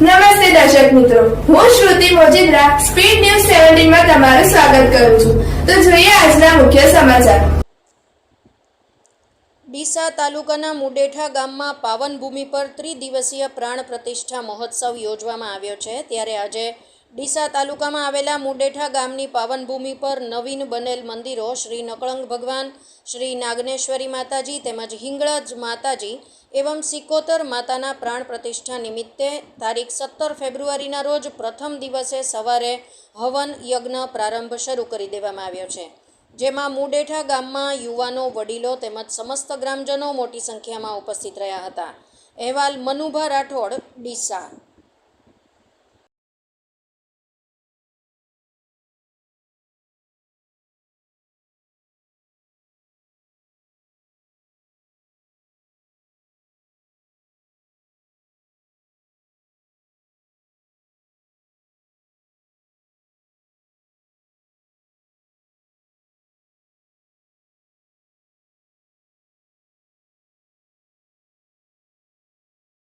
નમસ્તે દર્શક મિત્રો. હું શ્રુતિ મોજીદ્રા, સ્પીડ ન્યૂઝ સેવન્ટીનમાં તમારું સ્વાગત કરું છું. તો જોઈએ આજના મુખ્ય સમાચાર. ડીસા તાલુકાના મુડેઠા ગામમાં પાવન ભૂમિ પર ત્રિદિવસીય પ્રાણ પ્રતિષ્ઠા મહોત્સવ યોજવામાં આવ્યો છે. ત્યારે આજે ડીસા તાલુકામાં આવેલા મુડેઠા ગામની પાવનભૂમિ પર નવીન બનેલ મંદિરો શ્રી નકળંગ ભગવાન, શ્રી નાગનેશ્વરી માતાજી તેમજ હિંગળજ માતાજી એવમ સિકોતર માતાના પ્રાણ પ્રતિષ્ઠા નિમિત્તે તારીખ સત્તર ફેબ્રુઆરીના રોજ પ્રથમ દિવસે સવારે હવન યજ્ઞ પ્રારંભ શરૂ કરી દેવામાં આવ્યો છે. જેમાં મુડેઠા ગામમાં યુવાનો, વડીલો તેમજ સમસ્ત ગ્રામજનો મોટી સંખ્યામાં ઉપસ્થિત રહ્યા હતા. અહેવાલ મનુભા રાઠોડ, ડીસા.